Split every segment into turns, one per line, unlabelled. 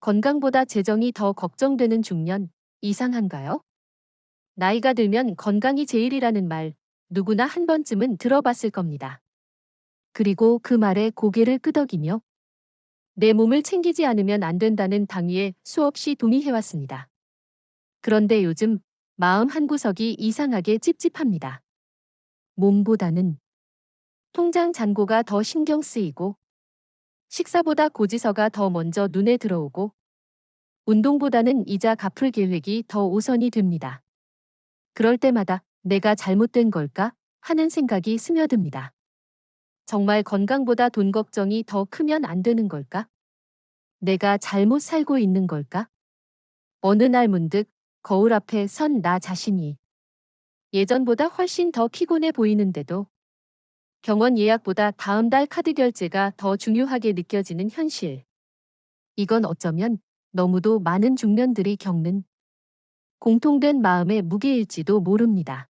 건강보다 재정이 더 걱정되는 중년, 이상한가요? 나이가 들면 건강이 제일이라는 말, 누구나 한 번쯤은 들어봤을 겁니다. 그리고 그 말에 고개를 끄덕이며 내 몸을 챙기지 않으면 안 된다는 당위에 수없이 동의해왔습니다. 그런데 요즘 마음 한구석이 이상하게 찝찝합니다. 몸보다는 통장 잔고가 더 신경 쓰이고 식사보다 고지서가 더 먼저 눈에 들어오고 운동보다는 이자 갚을 계획이 더 우선이 됩니다. 그럴 때마다 내가 잘못된 걸까 하는 생각이 스며듭니다. 정말 건강보다 돈 걱정이 더 크면 안 되는 걸까? 내가 잘못 살고 있는 걸까? 어느 날 문득 거울 앞에 선 나 자신이 예전보다 훨씬 더 피곤해 보이는데도 병원 예약보다 다음 달 카드 결제가 더 중요하게 느껴지는 현실. 이건 어쩌면 너무도 많은 중년들이 겪는 공통된 마음의 무게일지도 모릅니다.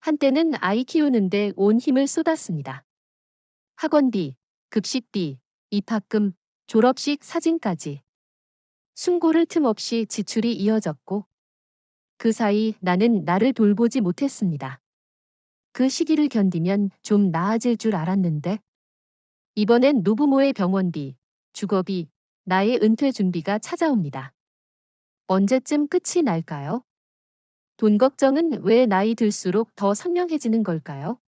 한때는 아이 키우는데 온 힘을 쏟았습니다. 학원비, 급식비, 입학금, 졸업식 사진까지. 숨고를 틈 없이 지출이 이어졌고 그 사이 나는 나를 돌보지 못했습니다. 그 시기를 견디면 좀 나아질 줄 알았는데 이번엔 노부모의 병원비, 주거비, 나의 은퇴 준비가 찾아옵니다. 언제쯤 끝이 날까요? 돈 걱정은 왜 나이 들수록 더 선명해지는 걸까요?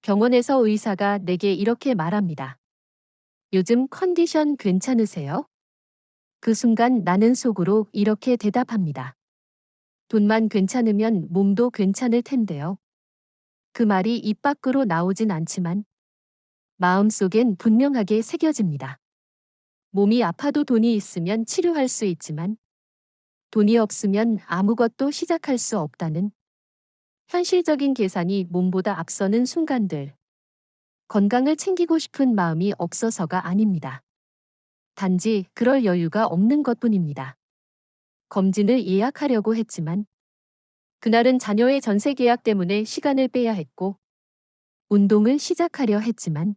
병원에서 의사가 내게 이렇게 말합니다. 요즘 컨디션 괜찮으세요? 그 순간 나는 속으로 이렇게 대답합니다. 돈만 괜찮으면 몸도 괜찮을 텐데요. 그 말이 입 밖으로 나오진 않지만 마음속엔 분명하게 새겨집니다. 몸이 아파도 돈이 있으면 치료할 수 있지만 돈이 없으면 아무것도 시작할 수 없다는 현실적인 계산이 몸보다 앞서는 순간들. 건강을 챙기고 싶은 마음이 없어서가 아닙니다. 단지 그럴 여유가 없는 것 뿐입니다. 검진을 예약하려고 했지만 그날은 자녀의 전세 계약 때문에 시간을 빼야 했고 운동을 시작하려 했지만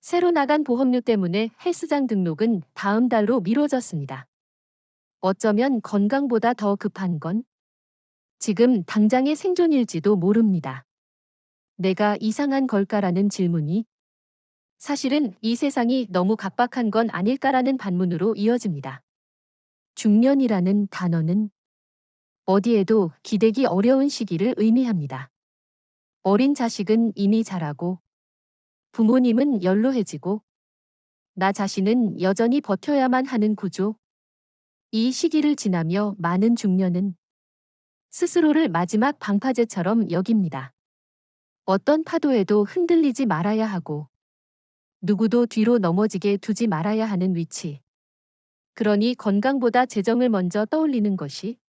새로 나간 보험료 때문에 헬스장 등록은 다음 달로 미뤄졌습니다. 어쩌면 건강보다 더 급한 건 지금 당장의 생존일지도 모릅니다. 내가 이상한 걸까라는 질문이 사실은 이 세상이 너무 각박한 건 아닐까라는 반문으로 이어집니다. 중년이라는 단어는 어디에도 기대기 어려운 시기를 의미합니다. 어린 자식은 이미 자라고 부모님은 연로해지고 나 자신은 여전히 버텨야만 하는 구조. 이 시기를 지나며 많은 중년은 스스로를 마지막 방파제처럼 여깁니다. 어떤 파도에도 흔들리지 말아야 하고 누구도 뒤로 넘어지게 두지 말아야 하는 위치. 그러니 건강보다 재정을 먼저 떠올리는 것이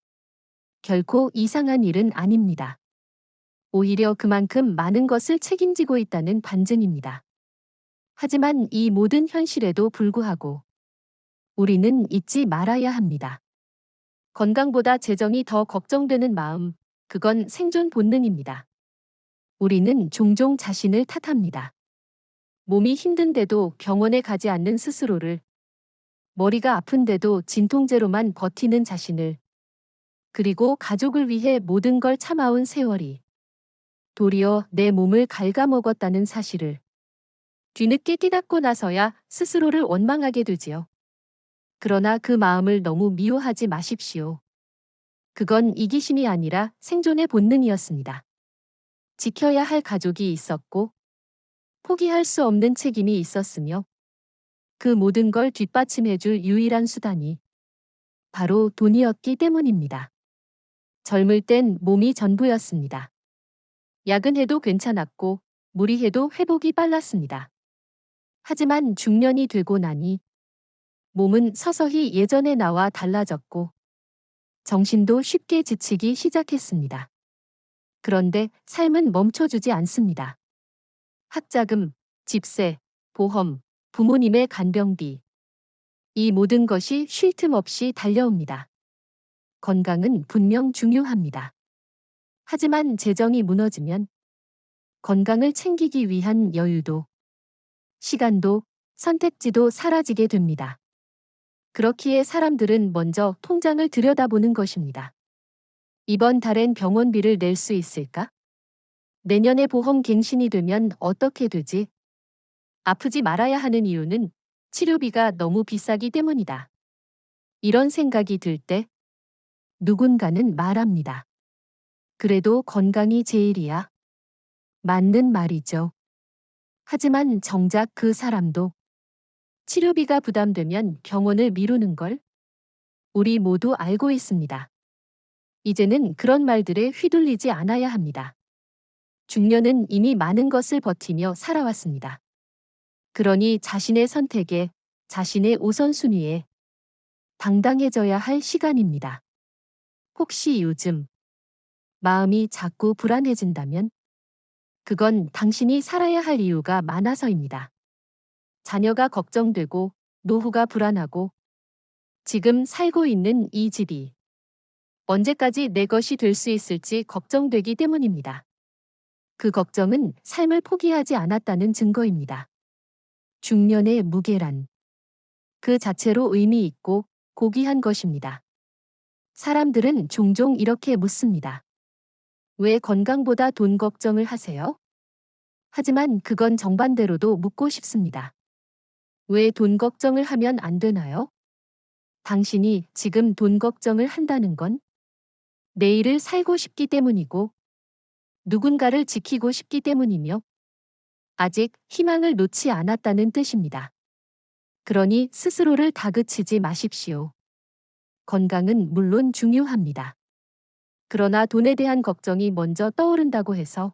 결코 이상한 일은 아닙니다. 오히려 그만큼 많은 것을 책임지고 있다는 반증입니다. 하지만 이 모든 현실에도 불구하고 우리는 잊지 말아야 합니다. 건강보다 재정이 더 걱정되는 마음, 그건 생존 본능입니다. 우리는 종종 자신을 탓합니다. 몸이 힘든데도 병원에 가지 않는 스스로를, 머리가 아픈데도 진통제로만 버티는 자신을, 그리고 가족을 위해 모든 걸 참아온 세월이 도리어 내 몸을 갉아먹었다는 사실을 뒤늦게 깨닫고 나서야 스스로를 원망하게 되지요. 그러나 그 마음을 너무 미워하지 마십시오. 그건 이기심이 아니라 생존의 본능이었습니다. 지켜야 할 가족이 있었고 포기할 수 없는 책임이 있었으며 그 모든 걸 뒷받침해줄 유일한 수단이 바로 돈이었기 때문입니다. 젊을 땐 몸이 전부였습니다. 야근해도 괜찮았고 무리해도 회복이 빨랐습니다. 하지만 중년이 되고 나니 몸은 서서히 예전의 나와 달라졌고 정신도 쉽게 지치기 시작했습니다. 그런데 삶은 멈춰주지 않습니다. 학자금, 집세, 보험, 부모님의 간병비. 이 모든 것이 쉴 틈 없이 달려옵니다. 건강은 분명 중요합니다. 하지만 재정이 무너지면 건강을 챙기기 위한 여유도, 시간도, 선택지도 사라지게 됩니다. 그렇기에 사람들은 먼저 통장을 들여다보는 것입니다. 이번 달엔 병원비를 낼 수 있을까? 내년에 보험 갱신이 되면 어떻게 되지? 아프지 말아야 하는 이유는 치료비가 너무 비싸기 때문이다. 이런 생각이 들 때 누군가는 말합니다. 그래도 건강이 제일이야. 맞는 말이죠. 하지만 정작 그 사람도 치료비가 부담되면 병원을 미루는 걸 우리 모두 알고 있습니다. 이제는 그런 말들에 휘둘리지 않아야 합니다. 중년은 이미 많은 것을 버티며 살아왔습니다. 그러니 자신의 선택에, 자신의 우선순위에 당당해져야 할 시간입니다. 혹시 요즘 마음이 자꾸 불안해진다면 그건 당신이 살아야 할 이유가 많아서입니다. 자녀가 걱정되고 노후가 불안하고 지금 살고 있는 이 집이 언제까지 내 것이 될 수 있을지 걱정되기 때문입니다. 그 걱정은 삶을 포기하지 않았다는 증거입니다. 중년의 무게란 그 자체로 의미 있고 고귀한 것입니다. 사람들은 종종 이렇게 묻습니다. 왜 건강보다 돈 걱정을 하세요? 하지만 그건 정반대로도 묻고 싶습니다. 왜 돈 걱정을 하면 안 되나요? 당신이 지금 돈 걱정을 한다는 건 내일을 살고 싶기 때문이고 누군가를 지키고 싶기 때문이며 아직 희망을 놓지 않았다는 뜻입니다. 그러니 스스로를 다그치지 마십시오. 건강은 물론 중요합니다. 그러나 돈에 대한 걱정이 먼저 떠오른다고 해서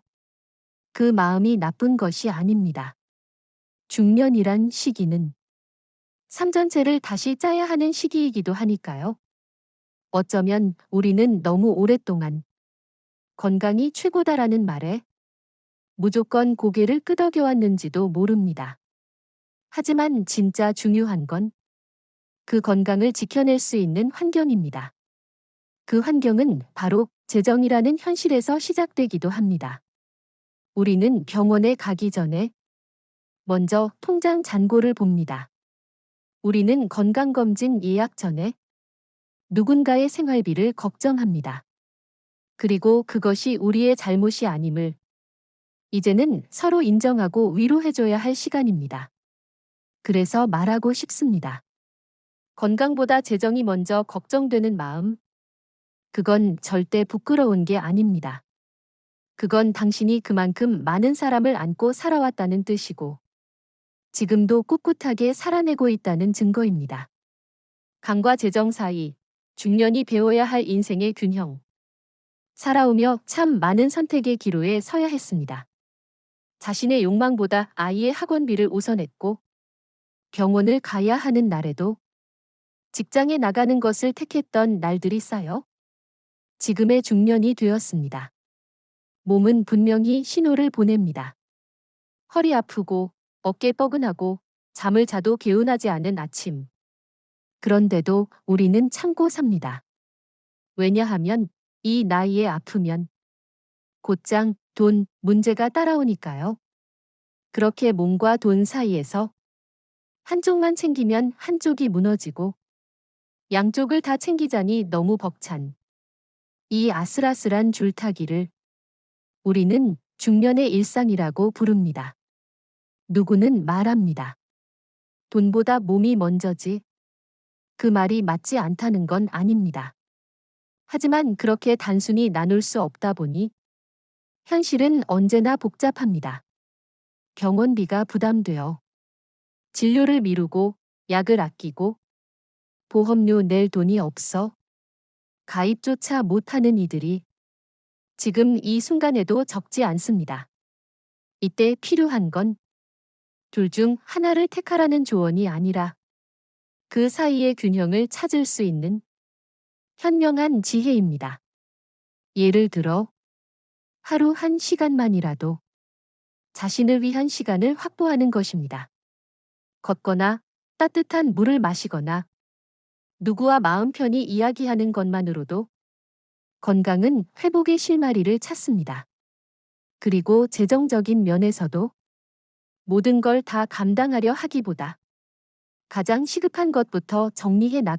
그 마음이 나쁜 것이 아닙니다. 중년이란 시기는 삶 전체를 다시 짜야 하는 시기이기도 하니까요. 어쩌면 우리는 너무 오랫동안 건강이 최고다라는 말에 무조건 고개를 끄덕여 왔는지도 모릅니다. 하지만 진짜 중요한 건 그 건강을 지켜낼 수 있는 환경입니다. 그 환경은 바로 재정이라는 현실에서 시작되기도 합니다. 우리는 병원에 가기 전에 먼저 통장 잔고를 봅니다. 우리는 건강검진 예약 전에 누군가의 생활비를 걱정합니다. 그리고 그것이 우리의 잘못이 아님을 이제는 서로 인정하고 위로해줘야 할 시간입니다. 그래서 말하고 싶습니다. 건강보다 재정이 먼저 걱정되는 마음. 그건 절대 부끄러운 게 아닙니다. 그건 당신이 그만큼 많은 사람을 안고 살아왔다는 뜻이고, 지금도 꿋꿋하게 살아내고 있다는 증거입니다. 강과 재정 사이, 중년이 배워야 할 인생의 균형. 살아오며 참 많은 선택의 기로에 서야 했습니다. 자신의 욕망보다 아이의 학원비를 우선했고 병원을 가야 하는 날에도 직장에 나가는 것을 택했던 날들이 쌓여 지금의 중년이 되었습니다. 몸은 분명히 신호를 보냅니다. 허리 아프고 어깨 뻐근하고 잠을 자도 개운하지 않은 아침. 그런데도 우리는 참고 삽니다. 왜냐하면 이 나이에 아프면 곧장 돈 문제가 따라오니까요. 그렇게 몸과 돈 사이에서 한쪽만 챙기면 한쪽이 무너지고 양쪽을 다 챙기자니 너무 벅찬 이 아슬아슬한 줄타기를 우리는 중년의 일상이라고 부릅니다. 누구는 말합니다. 돈보다 몸이 먼저지. 그 말이 맞지 않다는 건 아닙니다. 하지만 그렇게 단순히 나눌 수 없다 보니 현실은 언제나 복잡합니다. 병원비가 부담되어 진료를 미루고 약을 아끼고 보험료 낼 돈이 없어 가입조차 못하는 이들이 지금 이 순간에도 적지 않습니다. 이때 필요한 건 둘 중 하나를 택하라는 조언이 아니라 그 사이의 균형을 찾을 수 있는 현명한 지혜입니다. 예를 들어 하루 한 시간만이라도 자신을 위한 시간을 확보하는 것입니다. 걷거나 따뜻한 물을 마시거나 누구와 마음 편히 이야기하는 것만으로도 건강은 회복의 실마리를 찾습니다. 그리고 재정적인 면에서도 모든 걸 다 감당하려 하기보다 가장 시급한 것부터 정리해 나가